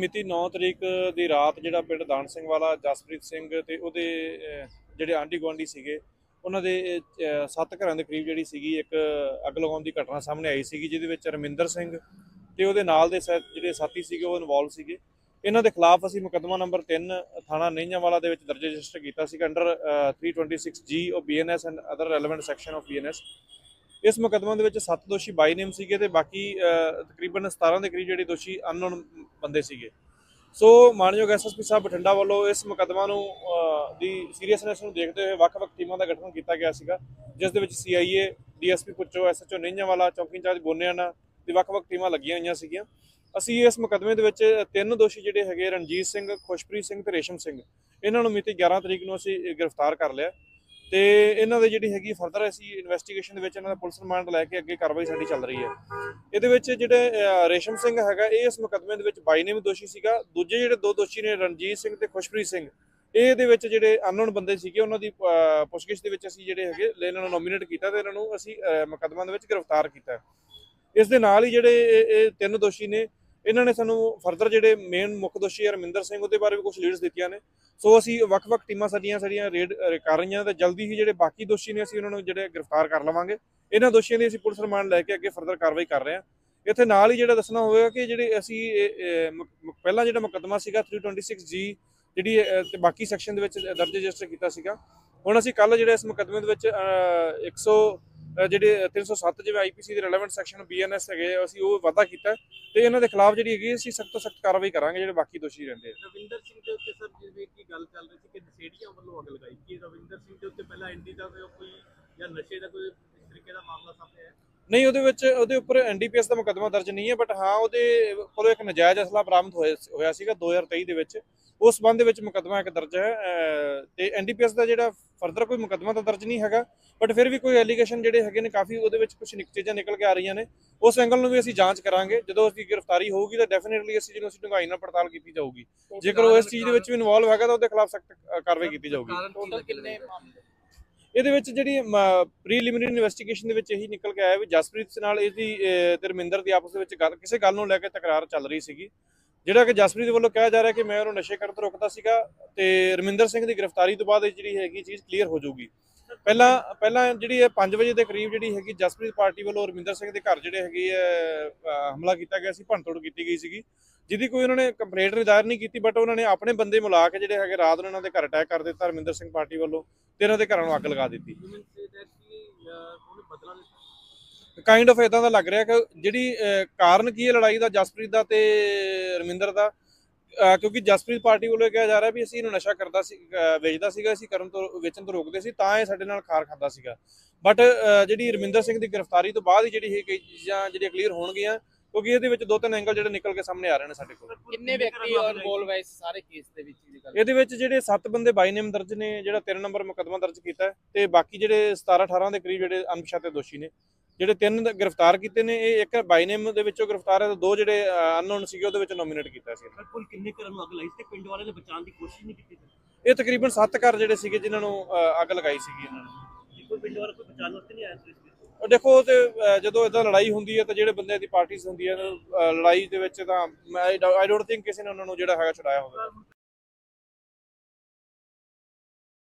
ਮਿਤੀ 9 ਤਰੀਕ ਦੀ ਰਾਤ ਜਿਹੜਾ ਪਿੰਡ ਦਾਨ ਸਿੰਘ ਵਾਲਾ, ਜਸਪ੍ਰੀਤ ਸਿੰਘ ਤੇ ਉਹਦੇ ਜਿਹੜੇ ਆਂਢੀ ਗੁਆਂਢੀ ਸੀਗੇ, ਉਹਨਾਂ ਦੇ ਸੱਤ ਘਰਾਂ ਦੇ ਕਰੀਬ ਜਿਹੜੀ ਸੀਗੀ ਇੱਕ ਅੱਗ ਲਗਾਉਣ ਦੀ ਘਟਨਾ ਸਾਹਮਣੇ ਆਈ ਸੀਗੀ, ਜਿਹਦੇ ਵਿੱਚ ਰਮਿੰਦਰ ਸਿੰਘ ਤੇ ਉਹਦੇ ਨਾਲ ਦੇ ਸਾ- ਜਿਹੜੇ ਸਾਥੀ ਸੀਗੇ ਉਹ ਇਨਵੋਲਵ ਸੀਗੇ। ਇਹਨਾਂ ਦੇ ਖਿਲਾਫ ਅਸੀਂ ਮੁਕੱਦਮਾ ਨੰਬਰ 3 ਥਾਣਾ ਨਿੰਜਾਂਵਾਲਾ ਦੇ ਵਿੱਚ ਦਰਜ ਰਜਿਸਟਰ ਕੀਤਾ ਸੀ under 326 G of BNS and other relevant section of BNS ਇਸ ਮੁਕੱਦਮੇ ਦੇ ਵਿੱਚ ਸੱਤ ਦੋਸ਼ੀ ਬਾਈ ਨੇਮ ਸੀਗੇ ਤੇ ਬਾਕੀ ਤਕਰੀਬਨ 17 ਦੇ ਕਰੀਬ ਜਿਹੜੇ ਦੋਸ਼ੀ ਅਨਨੋਨ ਬੰਦੇ ਸੀਗੇ। ਸੋ ਮਾਨਯੋਗ ਐਸਐਸਪੀ ਸਾਹਿਬ ਬਠਿੰਡਾ ਵੱਲੋਂ ਇਸ ਮੁਕੱਦਮਾ ਨੂੰ ਦੀ ਸੀਰੀਅਸਨੈਸ ਨੂੰ ਦੇਖਦੇ ਹੋਏ ਵੱਖ-ਵੱਖ ਟੀਮਾਂ ਦਾ ਗਠਨ ਕੀਤਾ ਗਿਆ ਸੀਗਾ, ਜਿਸ ਦੇ ਵਿੱਚ ਸੀਆਈਏ ਡੀਐਸਪੀ ਪੁੱਚੋ ਐਸਐਚਓ ਵਾਲਾ ਚੌਕੀ ਇੰਚਾਰਜ ਬੋਨਿਆਣਾ ਦੀ ਵੱਖ-ਵੱਖ ਟੀਮਾਂ ਲੱਗੀਆਂ ਹੋਈਆਂ ਸੀਗੀਆਂ। ਅਸੀਂ ਇਸ ਮੁਕੱਦਮੇ ਦੇ ਵਿੱਚ ਤਿੰਨ ਦੋਸ਼ੀ ਜਿਹੜੇ ਹੈਗੇ ਰਣਜੀਤ ਸਿੰਘ, ਖੁਸ਼ਪ੍ਰੀਤ ਸਿੰਘ ਤੇ ਰੇਸ਼ਮ ਸਿੰਘ, ਇਹਨਾਂ ਨੂੰ ਮਿਤੀ 11 ਤਰੀਕ ਨੂੰ ਅਸੀਂ ਗ੍ਰਿਫਤਾਰ ਕਰ ਲਿਆ। ਤੇ ਇਹਨਾਂ ਦੇ ਜਿਹੜੀ ਹੈਗੀ ਫਰਦਰ ਅਸੀਂ ਇਨਵੈਸਟੀਗੇਸ਼ਨ ਦੇ ਵਿੱਚ ਇਹਨਾਂ ਦਾ ਪੁਲਿਸ ਰਿਮਾਂਡ ਲੈ ਕੇ ਅੱਗੇ ਕਾਰਵਾਈ ਸਾਡੀ ਚੱਲ ਰਹੀ ਹੈ। ਇਹਦੇ ਵਿੱਚ ਜਿਹੜੇ ਰੇਸ਼ਮ ਸਿੰਘ ਹੈਗਾ ਇਹ ਇਸ ਮੁਕੱਦਮੇ ਦੇ ਵਿੱਚ ਬਾਈ ਨੇ ਵੀ ਦੋਸ਼ੀ ਸੀਗਾ। ਦੂਜੇ ਜਿਹੜੇ ਦੋ ਦੋਸ਼ੀ ਨੇ ਰਣਜੀਤ ਸਿੰਘ ਤੇ ਖੁਸ਼ਪ੍ਰੀਤ ਸਿੰਘ ਇਹ ਇਹਦੇ ਵਿੱਚ ਜਿਹੜੇ ਅਨਨੋਨ ਬੰਦੇ ਸੀਗੇ ਉਹਨਾਂ ਦੀ ਪੁੱਛਗਿੱਛ ਦੇ ਵਿੱਚ ਅਸੀਂ ਜਿਹੜੇ ਹੈਗੇ ਇਹਨਾਂ ਨੂੰ ਨੋਮੀਨੇਟ ਕੀਤਾ ਤੇ ਇਹਨਾਂ ਨੂੰ ਅਸੀਂ ਅਹ, ਮੁਕੱਦਮਾ ਦੇ ਵਿੱਚ ਗ੍ਰਿਫਤਾਰ ਕੀਤਾ। ਇਸ ਦੇ ਨਾਲ ਹੀ ਜਿਹੜੇ ਇਹ ਤਿੰਨ ਦੋਸ਼ੀ ਨੇ ਇਹਨਾਂ ਨੇ ਸਾਨੂੰ ਫਰਦਰ ਜਿਹੜੇ ਮੇਨ ਮੁੱਖ ਦੋਸ਼ੀ ਹੈ ਰਮਿੰਦਰ ਸਿੰਘ ਉਹਦੇ ਬਾਰੇ ਵੀ ਕੁਝ ਲੀਡਸ ਦਿੱਤੀਆਂ ਨੇ। ਸੋ ਅਸੀਂ ਵੱਖ-ਵੱਖ ਟੀਮਾਂ ਸਾਡੀਆਂ ਸਾਡੀਆਂ ਰੇਡ ਕਰ ਰਹੀਆਂ ਤੇ ਜਲਦੀ ਹੀ ਜਿਹੜੇ ਬਾਕੀ ਦੋਸ਼ੀ ਨੇ ਅਸੀਂ ਉਹਨਾਂ ਨੂੰ ਜਿਹੜੇ ਗ੍ਰਿਫਤਾਰ ਕਰ ਲਵਾਂਗੇ। ਇਹਨਾਂ ਦੋਸ਼ੀਆਂ ਦੀ ਅਸੀਂ ਪੁਲਿਸ ਰਿਮਾਂਡ ਲੈ ਕੇ ਅੱਗੇ ਫਰਦਰ ਕਾਰਵਾਈ ਕਰ ਰਹੇ ਹਾਂ। ਇੱਥੇ ਨਾਲ ਹੀ ਜਿਹੜਾ ਦੱਸਣਾ ਹੋਵੇਗਾ ਕਿ ਜਿਹੜੇ ਅਸੀਂ ਪਹਿਲਾਂ ਜਿਹੜਾ ਮੁਕੱਦਮਾ ਸੀਗਾ 326 ਜੀ ਜਿਹੜੀ ਤੇ ਬਾਕੀ ਸੈਕਸ਼ਨ ਦੇ ਵਿੱਚ ਦਰਜ ਰਜਿਸਟਰ ਕੀਤਾ ਸੀਗਾ। ਹੁਣ ਅਸੀਂ ਕੱਲ ਜਿਹੜੇ ਇਸ ਮੁਕੱਦਮੇ ਦੇ ਵਿੱਚ ਅਹ, 100 ਜਿਹੜੇ 307 ਜਿਵੇਂ ਆਈਪੀਸੀ ਦੇ ਰੈਲੇਵੈਂਟ ਸੈਕਸ਼ਨ ਬੀਐਨਐਸ ਹੈਗੇ ਅਸੀਂ ਉਹ ਵਾਧਾ ਕੀਤਾ ਤੇ ਇਹਨਾਂ ਦੇ ਖਿਲਾਫ ਜਿਹੜੀ ਹੈਗੀ ਅਸੀਂ ਸਖਤ ਤੋਂ ਸਖਤ ਕਾਰਵਾਈ ਕਰਾਂਗੇ, ਜਿਹੜੇ ਬਾਕੀ ਦੋਸ਼ੀ ਰਹਿੰਦੇ ਆ। ਰਵਿੰਦਰ ਸਿੰਘ ਦੇ ਉੱਤੇ ਸਰ ਜਿਵੇਂ ਕੀ ਗੱਲ ਚੱਲ ਰਹੀ ਸੀ ਕਿ ਨਸ਼ੇੜੀਆਂ ਵੱਲੋਂ ਅੱਗ ਲਗਾਈ ਕੀ ਰਵਿੰਦਰ ਸਿੰਘ ਦੇ ਉੱਤੇ ਪਹਿਲਾਂ ਐਂਟੀ ਦਾ ਕੋਈ ਜਾਂ ਨਸ਼ੇ ਦਾ ਕੋਈ ਇਸ ਤਰੀਕੇ ਦਾ ਮਾਮਲਾ ਸਾਹਮਣੇ ਆਇਆ? ਨਹੀਂ ਉਹਦੇ ਵਿੱਚ ਉਹਦੇ ਉੱਪਰ ਐਨਡੀਪੀਐਸ ਦਾ ਮੁਕੱਦਮਾ ਦਰਜ ਨਹੀਂ ਹੈ ਬਟ ਹਾਂ ਉਹਦੇ ਕੋਲੋਂ ਇੱਕ ਨਜਾਇਜ਼ ਅਸਲਾ ਬਰਾਮਦ ਹੋਇਆ ਹੋਇਆ ਸੀਗਾ 2023 ਦੇ ਵਿੱਚ। ਉਸ ਸੰਬੰਧ ਦੇ ਵਿੱਚ ਮੁਕੱਦਮਾ ਇੱਕ ਦਰਜ ਹੈ ਤੇ ਐਨਡੀਪੀਐਸ ਦਾ ਜਿਹੜਾ ਫਰਦਰ ਕੋਈ ਮੁਕੱਦਮਾ ਤਾਂ ਦਰਜ ਨਹੀਂ ਹੈਗਾ ਬਟ ਫਿਰ ਵੀ ਕੋਈ ਐਲੀਗੇਸ਼ਨ ਜਿਹੜੇ ਹੈਗੇ ਨੇ ਕਾਫੀ ਉਹਦੇ ਵਿੱਚ ਕੁਝ ਚੀਜ਼ਾਂ ਨਿਕਲ ਕੇ ਆ ਰਹੀਆਂ ਨੇ। ਉਸ ਐਂਗਲ ਨੂੰ ਵੀ ਅਸੀਂ ਜਾਂਚ ਕਰਾਂਗੇ ਜਦੋਂ ਉਸਦੀ ਗ੍ਰਿਫਤਾਰੀ ਹੋਊਗੀ ਤਾਂ ਡੈਫੀਨਿਟਲੀ ਅਸੀਂ ਜਿਹਨੂੰ ਅਸੀਂ ਡੂੰਘਾਈ ਨਾਲ ਪੜਤਾਲ ਕੀਤੀ ਜਾਊਗੀ। ਜੇਕਰ ਉਹ ਇਸ ਚੀਜ਼ ਦੇ ਵਿੱਚ ਵੀ ਇਨਵੋਲਵ ਹੈਗਾ ਤਾਂ ਉਹਦੇ ਖਿਲਾਫ ਸਖਤ ਕਾਰਵਾਈ ਕੀਤੀ ਜਾਊਗੀ। ਟੋਟਲ ਕਿੰਨੇ ਮਾਮਲੇ ਇਹਦੇ ਵਿੱਚ ਜਿਹੜੀ ਪ੍ਰੀਲਿਮਿਨਰੀ ਇਨਵੈਸਟੀਗੇਸ਼ਨ ਦੇ ਵਿੱਚ ਇਹੀ ਨਿਕਲ ਕੇ ਆਇਆ ਵੀ ਜਸਪ੍ਰੀਤ ਨਾਲ ਇਹਦੀ ਤੇ ਰਮਿੰਦਰ ਦੀ ਆਪਸ ਦੇ ਵਿੱਚ ਗੱਲ, ਕਿਸੇ ਗੱਲ ਨੂੰ ਲੈ ਕੇ ਤਕਰਾਰ ਚੱਲ ਰਹੀ ਸੀਗੀ। ਜਿਹੜਾ ਕਿ ਜਸਪ੍ਰੀਤ ਵੱਲੋਂ ਕਿਹਾ ਜਾ ਰਿਹਾ ਕਿ ਮੈਂ ਉਹਨੂੰ ਨਸ਼ੇ ਕਰਨ ਤੋਂ ਰੋਕਦਾ ਸੀਗਾ ਤੇ ਰਮਿੰਦਰ ਸਿੰਘ ਦੀ ਗ੍ਰਿਫਤਾਰੀ ਤੋਂ ਬਾਅਦ ਇਹ ਜਿਹੜੀ ਹੈਗੀ ਚੀਜ਼ ਕਲੀਅਰ ਹੋ ਜਾਊਗੀ। ਪਹਿਲਾਂ ਪਹਿਲਾਂ ਜਿਹੜੀ ਇਹ 5 ਵਜੇ ਦੇ ਕਰੀਬ ਜਿਹੜੀ ਹੈਗੀ ਜਸਪ੍ਰੀਤ ਪਾਰਟੀ ਵੱਲੋਂ ਰਮਿੰਦਰ ਸਿੰਘ ਦੇ ਘਰ ਜਿਹੜੇ ਹੈਗੀ ਹਮਲਾ ਕੀਤਾ ਗਿਆ ਸੀ, ਭੰਨਤੋੜ ਕੀਤੀ ਗਈ ਸੀਗੀ। ਜਿਹਦੀ ਕੋਈ ਉਹਨਾਂ ਨੇ ਕੰਪਲੇਂਟ ਦਾਇਰ ਨਹੀਂ ਕੀਤੀ ਬਟ ਉਹਨਾਂ ਨੇ ਆਪਣੇ ਬੰਦੇ ਮਿਲਾ ਕੇ ਜਿਹੜੇ ਹੈਗੇ ਰਾਤ ਨੂੰ ਇਹਨਾਂ ਦੇ ਘਰ ਅਟੈਕ ਕਰ ਦਿੱਤਾ ਰਮਿੰਦਰ ਸਿੰਘ ਪਾਰਟੀ ਵੱਲੋਂ, ਤੇ ਇਹਨਾਂ ਦੇ ਘਰਾਂ ਨੂੰ ਅੱਗ ਲਗਾ ਦਿੱਤੀ। ਹਿਊਮਨ ਕਾਈਂਡ ਆਫ ਇਦਾਂ ਦਾ ਲੱਗ ਰਿਹਾ ਕਿ ਜਿਹੜੀ ਕਾਰਨ ਕੀ ਹੈ ਲੜਾਈ ਦਾ, ਜਸਪ੍ਰੀਤ ਦਾ ਤੇ ਰਮਿੰਦਰ ਦਾ ਕਿਉਂਕਿ ਜਸਪ੍ਰੀਤ ਪਾਰਟੀ ਵੱਲੋਂ ਕਿਹਾ ਜਾ ਰਿਹਾ ਵੀ ਅਸੀਂ ਇਹਨੂੰ ਨਸ਼ਾ ਕਰਦਾ ਸੀ ਵੇਚਦਾ ਸੀਗਾ ਅਸੀਂ ਕਰਨ ਤੋਂ ਵੇਚਣ ਤੋਂ ਰੋਕਦੇ ਸੀ ਤਾਂ ਇਹ ਸਾਡੇ ਨਾਲ ਖਾਰ ਖਾਂਦਾ ਸੀਗਾ। ਬਟ ਜਿਹੜੀ ਰਮਿੰਦਰ ਸਿੰਘ ਦੀ ਗ੍ਰਿਫਤਾਰੀ ਤੋਂ ਬਾਅਦ ਹੀ ਜਿਹੜੀ ਇਹ ਕਈ ਚੀਜ਼ਾਂ ਜਿਹੜੀਆਂ ਕਲੀਅਰ ਹੋਣਗੀਆਂ ਕਿਉਂਕਿ ਇਹਦੇ ਵਿੱਚ ਦੋ ਤਿੰਨ ਐਂਗਲ ਜਿਹੜੇ ਨਿਕਲ ਕੇ ਸਾਹਮਣੇ ਆ ਰਹੇ ਨੇ ਸਾਡੇ ਕੋਲ। ਕਿੰਨੇ ਵਿਅਕਤੀ ਇਨਵੋਲਵ ਇਸ ਸਾਰੇ ਕੇਸ ਦੇ ਵਿੱਚ ਦੀ ਗੱਲ ਇਹਦੇ ਵਿੱਚ ਜਿਹੜੇ 7 ਬੰਦੇ ਬਾਈ ਨੇਮ ਦਰਜ ਨੇ ਜਿਹੜਾ 3 ਨੰਬਰ ਮੁਕੱਦਮਾ ਦਰਜ ਕੀਤਾ ਤੇ ਬਾਕੀ ਜਿਹੜੇ 17 18 ਦੇ ਕਰੀਬ ਜਿਹੜੇ ਅਣਪਛਾਤੇ ਦੋਸ਼ੀ ਨੇ ਜਿਹੜੇ ਤਿੰਨ ਗ੍ਰਿਫਤਾਰ ਕੀਤੇ ਨੇ ਇਹ ਇੱਕ ਬਾਈ ਨੇਮ ਦੇ ਵਿੱਚੋਂ ਗ੍ਰਿਫਤਾਰ ਹੈ ਤੇ ਦੋ ਜਿਹੜੇ ਅਨਨੋਨ ਸੀਗੇ ਉਹਦੇ ਵਿੱਚ ਨੋਮੀਨੇਟ ਕੀਤਾ ਸੀ। ਕੁੱਲ ਕਿੰਨੇ ਘਰਾਂ ਨੂੰ ਅੱਗ ਲਾਈ ਸੀ ਤੇ ਪਿੰਡ ਵਾਲਿਆਂ ਨੇ ਬਚਾਉਣ ਦੀ ਕੋਸ਼ਿਸ਼ ਨਹੀਂ ਕੀਤੀ ਇਹ ਤਕਰੀਬਨ 7 ਘਰ ਜਿਹੜੇ ਸੀਗੇ ਜਿਨ੍ਹਾਂ ਨੂੰ ਅੱਗ ਲਗਾਈ ਸੀਗੀ ਇਹਨਾਂ ਨੇ। ਕੋਈ ਪਿੰਡ ਵਾਲਾ ਕੋਈ ਬਚਾਉਣ ਵਾਸਤੇ ਨਹੀਂ ਆਇਆ ਸੀ ਦੇਖੋ ਤੇ ਜਦੋਂ ਇਦਾਂ ਲੜਾਈ ਹੁੰਦੀ ਹੈ ਤਾਂ ਜਿਹੜੇ ਬੰਦੇ ਦੀ ਪਾਰਟੀਆਂ ਹੁੰਦੀਆਂ ਲੜਾਈ ਦੇ ਵਿੱਚ ਤਾਂ ਆਈ ਡੋਨਟ ਥਿੰਕ ਕਿਸੇ ਨੇ ਉਹਨਾਂ ਨੂੰ ਜਿਹੜਾ ਹੈਗਾ ਛੁਡਾਇਆ ਹੋਵੇ।